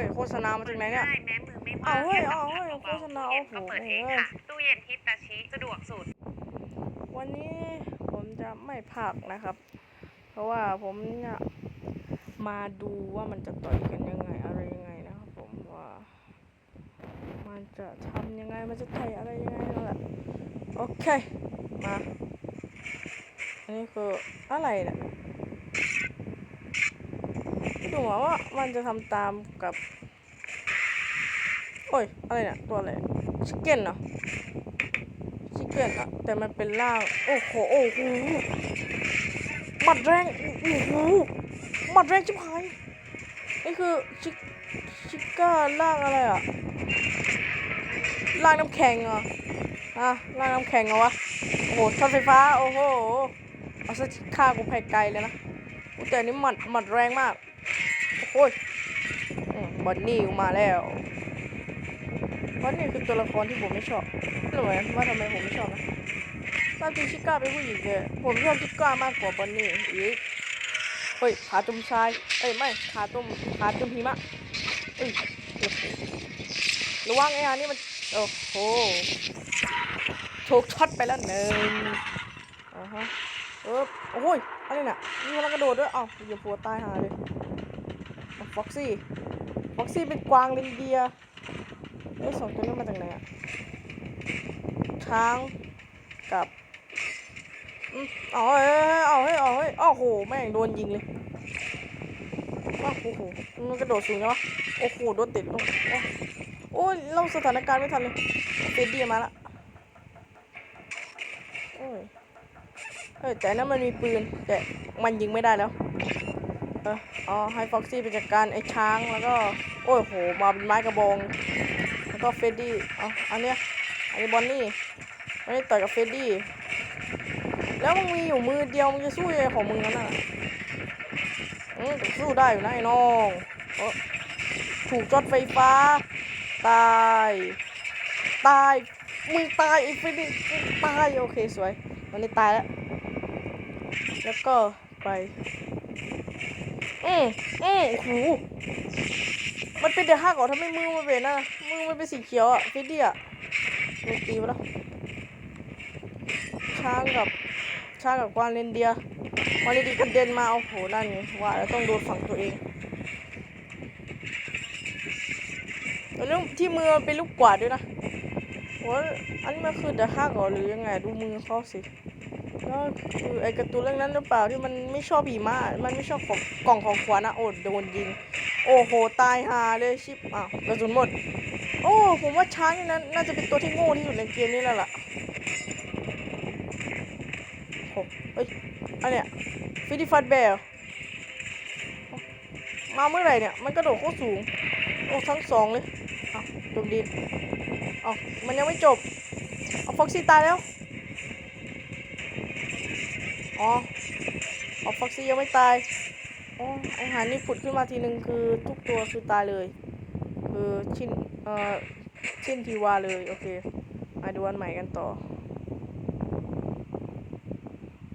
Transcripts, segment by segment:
ฮ้ยโฆษณามาจากไหนเนี่ย ได้แม้มือไม่เอาว่างเฮ้ยแค่เอาสัมเฮ้ผัยสโฆษเบาณาๆตู้เย็นก็โอ้โหเปิดเองเฮ้ยค่ะ ตู้เย็นฮิตาชิสะดวกสุด วันนี้ผมจะไม่พักนะครับ เพราะว่าผมเนี่ยมาดูว่ามันจะต่อยกันยังไงอะไรยังไงนะครับผมว่า มันจะทำยังไงมันจะต่อยอะไรยังไงนั่นแหละโอเคมาอันนี้คืออะไรเนี่ย ดูเหมือนว่ามันจะทำตามกับ โอ้ย อะไรเนี่ย ตัวอะไรชิคเก้นเหรอชิคเก้นอะแต่มันเป็นร่าง โอ้โห โอ้โหหมัดแรงโอ้โหหมัดแรงชิบหายนี่คือชิคชิก้าร่างอะไรอะร่างน้ำแข็งเหรออะร่างน้ำแข็งเหรอวะ โอ้โหช็อตไฟฟ้า โอ้โห เอาซะฆ่ากูไปไกลเลยนะแต่นนี้หมัดหมัดแรงมาก โอ้โหอืมบอนนี่กูมาแล้วบอนนี่คือตัวละครที่ผมไม่ชอบรู้เหมือนกันว่าทำไมผมไม่ชอบนะตามจริงชิก้าเป็นผู้หญิงเลยผมชอบชิก้ามากกว่าบอนนี่อีกเฮ้ยขาจุ่มชายเอ้ยไม่ขาตุ่มขาจุ่มหิมะเอ้ยระวังไอ้อันนี้มันโอ้โหถูกช็อตไปแล้วหนึ่งอ่าฮะเออโอ้ยอะไรน่ะมีพลังกระโดดด้วยเอ้าอย่าปัวตายหาเลย ฟ็อกซี่ฟ็อกซี่เป็นกวางเรนเดียร์เอ้สองตัวนี้มาจากไหนอะช้างกับอืมเอาเฮ้ยเอาเฮ้ยเอาเฮ้ยอ้าวโห แม่งโดนยิงเลยว้าโอ้โห มันกระโดดสูงจังวะโอ้โห โดนติดลงโอ้โอ้ยเราสถานการณ์ไม่ทันเลยเฟดดี้มาละโอ้ยเฮ้ยแต่นั้นมันมีปืน แต่มันยิงไม่ได้แล้ว เอออ๋อให้ฟ็อกซี่ไปจัดการไอ้ช้างแล้วก็โอ้ยโหมาเป็นไม้กระบองแล้วก็เฟดดี้อาอันเนี้ยอันนี้บอนนี่ไม่ได้ต่อยกับเฟดดี้แล้วมึงมีอยู่มือเดียวมึงจะสู้ยังไงของมึงนั่นน่ะอืมสู้ได้อยู่นะไอ้น้องอถูกจอดไฟฟ้า ตาย ตาย มึงตายไอ้เฟดดี้ตายโอเคสวยตอนนี้ตายแล้ว แล้วก็ไป อืมอืมโอ้โหมันเป็นเดือดห้าก่อนทำไมมือมันเป็นน่ะมือมันเป็นสีเขียวอะฟิดดี้อะโดนตีไปแล้วช้างกับช้างกับกวางเรนเดียกวางเรนเดียกระเด็นมาโอ้โหนั่นไงว่าแล้วต้องโดนฝั่งตัวเองแล้วที่มือมันเป็นลูกกวาดด้วยนะโอ้อันนี้มันคือเดือดห้าก่อนหรือยังไงดูมือเขาสิ แล้วคือไอ้การะตูนเรื่องนั้นหรือเปล่าที่มันไม่ชอบผีม้ามันไม่ชอบของกล่องของขวัญนะโอดโดนยิง โอ้โหตายหาเลยชิปอ้าวกระสุนหมด โอ้ผมว่าช้างนี่นั้นน่าจะเป็นตัวที่โง่ที่สุดในเกมนี้แล้วล่ะโอ้เฮ้ยอันเนี้ยฟิดิฟัดเบลมาเมื่อไหร่เนี่ยมันกระโดดโคตรสูง โอ้ทั้งสองเลยอ้าวจบดีอ้าวมันยังไม่จบเอาฟ็อกซี่ตายแล้ว อ๋อเอฟ็อกซี่ยังไม่ตายอ๋ออาหารนี่ผุดขึ้นมาทีนึงคือทุกตัวคือตายเลย คือชิ้นเอ่อชิ้นทีวาเลย โอเค มาดูอันใหม่กันต่อ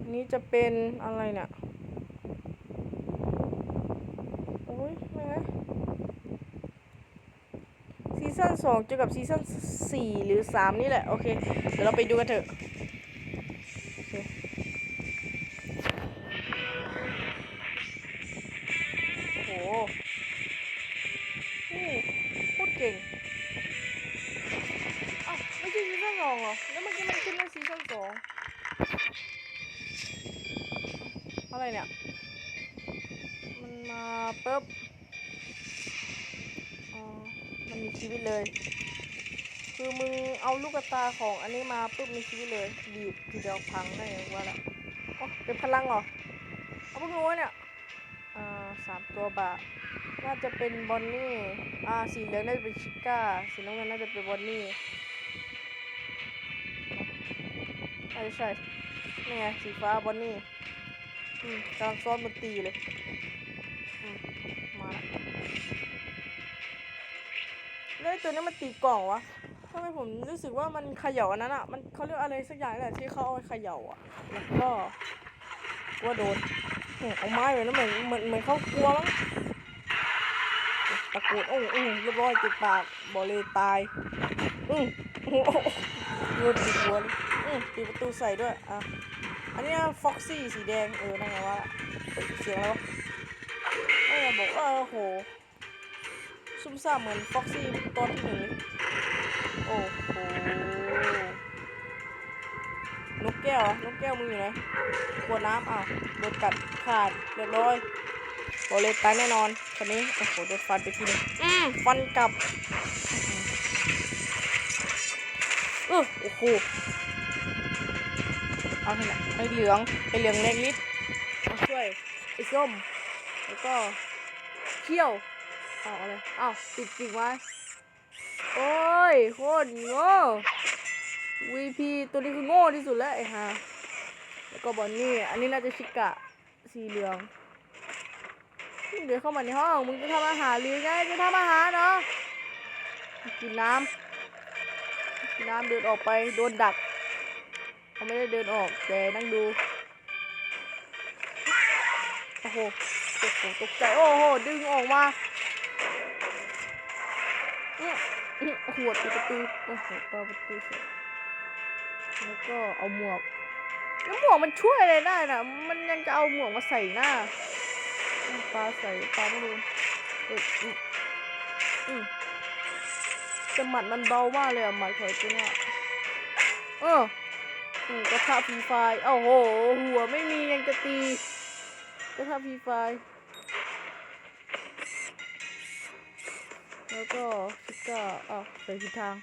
นนี้จะเป็นอะไรเนี่ยโอ้ยไม่ไงซีซั่นสองเจอกับซีซั่นสี่หรือสามนี่แหละ โอเค เดี๋ยวเราไปดูกันเถอะ ไรเนี่ย มันมาปุ๊บอ๋อมันมีชีวิตเลย คือมึงเอาลูกตาของอันนี้มาปุ๊บมีชีวิตเลยบีบทีเดียวพังได้ไงว่าละอ๋อเป็นพลังเหรอ เอาเพิ่งรู้ว่าเนี่ย อ่าสามตัวบะน่าจะเป็นบอนนี่ อ่า สีเหลืองน่าจะเป็นชิก้า สีน้ำเงินน่าจะเป็นบอนนี่ใช่ใช่นี่ไงสีฟ้าบอนนี่ กำลังซ้อมดนตรีเลยมาแล้วไอ้ตัวนี้มันตีกล่องวะทำไมผมรู้สึกว่ามันเขย่าอันนั้นอะ มันเขาเรียกอะไรสักอย่างแหละที่เขาเอาเขย่าอะ แล้วก็ว่าโดนโอ้เอาไม้ไว้นะเหมือนเหมือนเหมือนเขากลัวมั้งตะโกรธโอ้อือเรียบร้อยติดปากบอเลยตายอือโอ้โหโยนติดหัวเลยอือปิดประตูใส่ด้วยอะ อันเนี้ฟ็อกซี่สีแดง เออนั่นไงวะเฮ้ยเสียงแล้วะเออบอกว่าโอ้โหซุ่มซ่ามเหมือนฟ็อกซี่ตอนที่หนึ่งเลยโอ้โหนกแก้วเหรอนกแก้วมึงอยู่ไหนขวดน้ำอ้าวโดนกัดขาดเรียบร้อยโอเลยตายแน่นอนคนนี้โอ้โหโดนฟันไปทีนึงอืมฟันกลับเออโอ้โห เอาเถอะนะไอเหลืองไอเหลืองเล็กลิดมาช่วยไอ้ส้มแล้วก็เขี้ยวเอาอะไรอ้าวติดกิ่งไว้โอ้ยโคตรโง่ VP ตัวนี้คือโง่ที่สุดแล้วไอ้ห่าแล้วก็บอนนี่ อันนี้น่าจะชิกะสีเหลืองมึงเดี๋ยวเข้ามาในห้องมึงจะทำอาหารหรือไงจะทำอาหารเนาะกินน้ำกินน้ำเดินออกไปโดนดัก เขาไม่ได้เดินออกแต่นั่งดู โอ้โหตกใจตกใจ โอ้โห ดึงออกมาอื้ออื้อหัวปิดประตูโอ้โหเปิดประตูเสร็จแล้วก็เอาหมวกแล้วหมวกมันช่วยอะไรได้นะมันยังจะเอาหมวกมาใส่หน้าปลาใส่ปลาไม่โดนเอออืมอืมแต่หมัดมันเบามากเลยอะหมัดของไอ้ตัวเนี้ยเออ กระทะฟรีไฟโอ้โห หัวไม่มียังจะตี กระทะฟรีไฟ แล้วก็ชิก้าอ้าวใส่ผิดทาง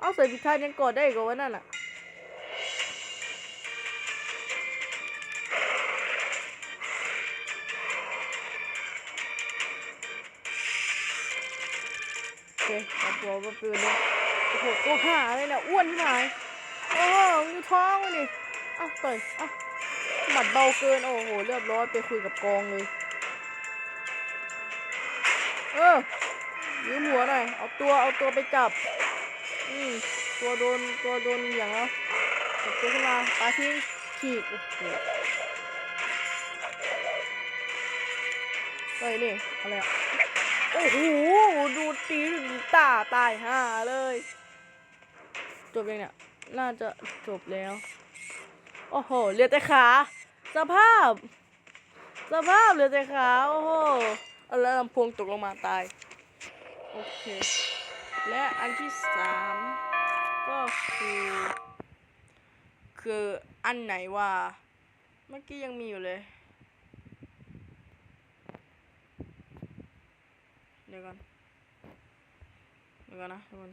เอ้าใส่ผิดทางยังกอดได้กเหรอวะนั่นอะโอเคเอาตัวมาปืนเลย โอ้โหตัวหาเลยเนี่ยอ้วนที่ไหนโอ้โหอยู่ท้องเลยนี่อ้าวต่อยอ้าวหมัดเบาเกิน โอ้โหเรียบร้อยไปคุยกับกองเลย เออยืมหัวหน่อย เอาตัว เอาตัวไปจับ อืม ตัวโดน ตัวโดนอย่างแล้วจับตัวขึ้นมาปาทิ้งขีกโอ้โหเฮ้ยนี่อะไรอะ โอ้โห ดูตีตาตายห่าเลย จบยังเนี่ย น่าจะจบแล้ว โอ้โห เหลือแต่ขา สภาพ สภาพเหลือแต่ขา โอ้โหอาแล้วลำโพงตกลงมาตาย โอเค และอันที่สามก็คือ คืออันไหนว่า เมื่อกี้ยังมีอยู่เลย ดี๋ยวก่อนเดี๋ยวก่อนนะทุกคน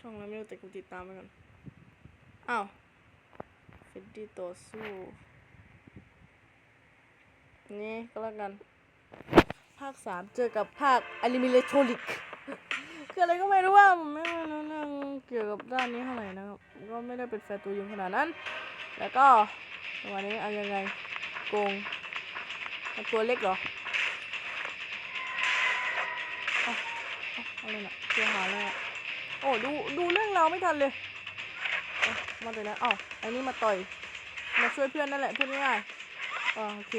ช่องแล้วไม่รู้แต่กูติดตามไปก่อนอ้าวเฟดดี้ต่อสู้นี่ก็แล้วกัน ภาคสามเจอกับภาคอนิเมเลโทริกคืออะไรก็ไม่รู้ว่าผมไม่รู้เรื่องเกี่ยวกับด้านนี้เท่าไหร่นะครับ ก็ไม่ได้เป็นแฟนตัวยงขนาดนั้น แล้วก็วันนี้เอายังไงโกงตัวเล็กเหรอ อะไรน่ะเสียหายเลยอะโอ้ดูดูเรื่องราวไม่ทันเลยเอามาเลยนะอ้าวอันนี้มาต่อย มาช่วยเพื่อนนั่นแหละพูดง่ายๆอ่าโอเค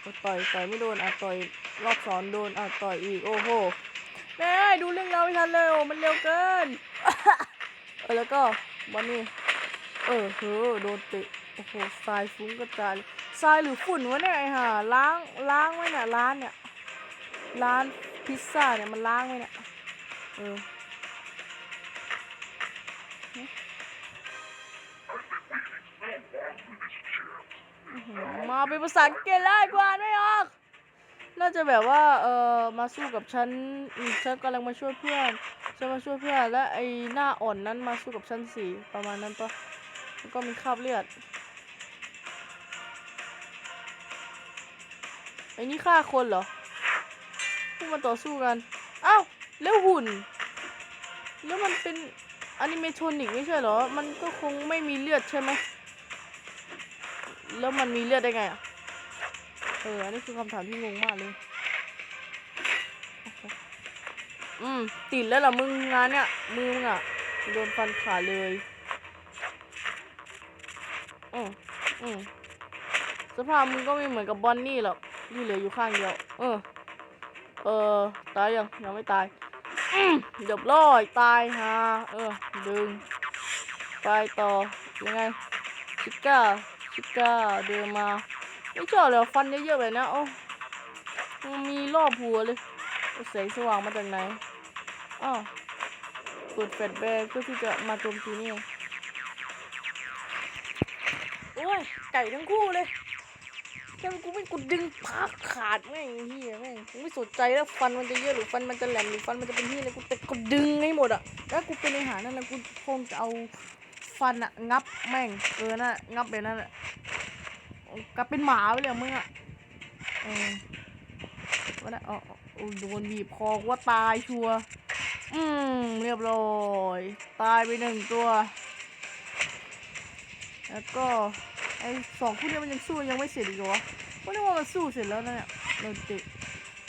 เอาต่อยต่อยไม่โดนอะต่อยรอบสอนโดนอะต่อยอีกโอ้โหแม่ดูเรื่องราวไม่ทันเลยโอ้มันเร็วเกินเออแล้วก็บอนนี่เออเฮ้อโดนเตะโอ้โหทรายฟุ้งกระจายทรายหรือฝุ่นวะเนี่ยไอ้ห่าล้างล้างไว้น่ะร้านเนี่ยร้าน พิซซ่าเนี่ยมันล้างไว้เนี่ย เออมาเป็นภาษาอังกฤษแล้กว่าไม่ออก น่าจะแบบว่า เออมาสู้กับฉันฉันกำลังมาช่วยเพื่อน ฉันมาช่วยเพื่อน และไอ้หน้าอ่อนนั้นมาสู้กับฉันสิประมาณนั้นปะแล้วก็มีคราบเลือด ไอ้นี่ฆ่าคนเหรอ มันต่อสู้กัน อ้าวแล้วหุ่น แล้วมันเป็นอนิเมทรอนิกไม่ใช่เหรอ มันก็คงไม่มีเลือดใช่ไหม แล้วมันมีเลือดได้ไงอะ เออ อันนี้คือคำถามที่งงมากเลย อืม ติดแล้วเหรอมึงงานเนี่ย มือมึงอะ โดนฟันขาเลยอืมอืมสภาพมึงก็ไม่เหมือนกับบอนนี่หรอกนี่เหลืออยู่ข้างเดียว เออ เออ ตายยังยังไม่ตายอืมเรียบร้อยตายฮะเออ ดึง ไปต่อ ยังไง ชิก้า ชิก้า เดินมา ไม่ชอบเลยฟันเยอะๆแบบนี้โอ้มันมีรอบหัวเลยแสงสว่างมาจากไหนอ้าวเปิดแฟลชแบงเพื่อที่จะมาโจมตีนี่เองโอ้ยไก่ทั้งคู่เลย แค่กูไม่กูดึงพักขาดแม่งเฮียแม่งกูไม่สนใจแล้วฟันมันจะเยอะหรือฟันมันจะแหลมหรือฟันมันจะเป็นเฮียอะไรกูแต่กูดึงให้หมดอะแล้วกูเป็นอาหารนั่นแหละกูคงจะเอาฟันอะงับแม่งเออน่ะงับแบบนั้นแหละกลับเป็นหมาไปเลยมึงอะเออว่าได้อ๋ออ๋อโดนบีบคอว่าตายชัวอืมเรียบร้อย ตายไปหนึ่งตัว แล้วก็ ไอ้สองคู่นี้มันยังสู้ยังไม่เสร็จอีกเหรอวะว่านึกว่ามันสู้เสร็จแล้วนะเนี่ยเราเตะ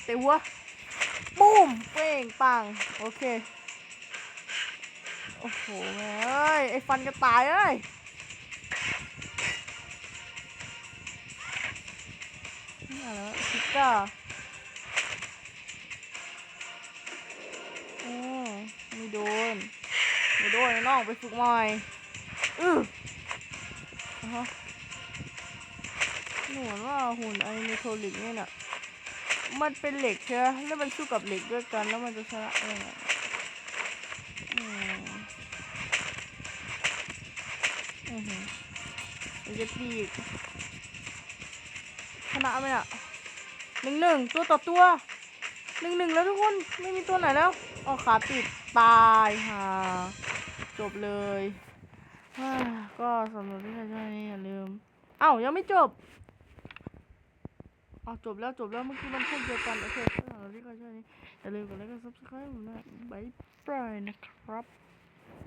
เตะหัวปุ้มเป้งปังโอเคโอ้โหแม่เอ้ยไอ้ฟันกระต่ายเอ้ยนี่อะไรวะพิก้าอืมไม่โดนไม่โดนน้องไปฝึกใหม่อืออะฮะ หนูว่าหุ่นไอเมโทลิกเนี่ยน่ะ มันเป็นเหล็กใช่ไหมแล้วมันสู้กับเหล็กด้วยกัน แล้วมันจะชนะเองอะอืมอือหือมันจะตีอีกชนะไหมอะหนึ่งหนึ่งตัวต่อตัวหนึ่งหนึ่งแล้วทุกคนไม่มีตัวไหนแล้วอ๋อขาติดตายค่ะจบเลยอ่าก็สำหรับที่ใครชอบนี้อย่าลืม เอ้ายังไม่จบ อ๋อจบแล้วจบแล้วเมื่อกี้มันพูดเดียวกันโอเคสำหรับที่ใครชอบนี้อย่าลืมกดไลค์กดซับสไครต์ผมนะบายบายนะครับ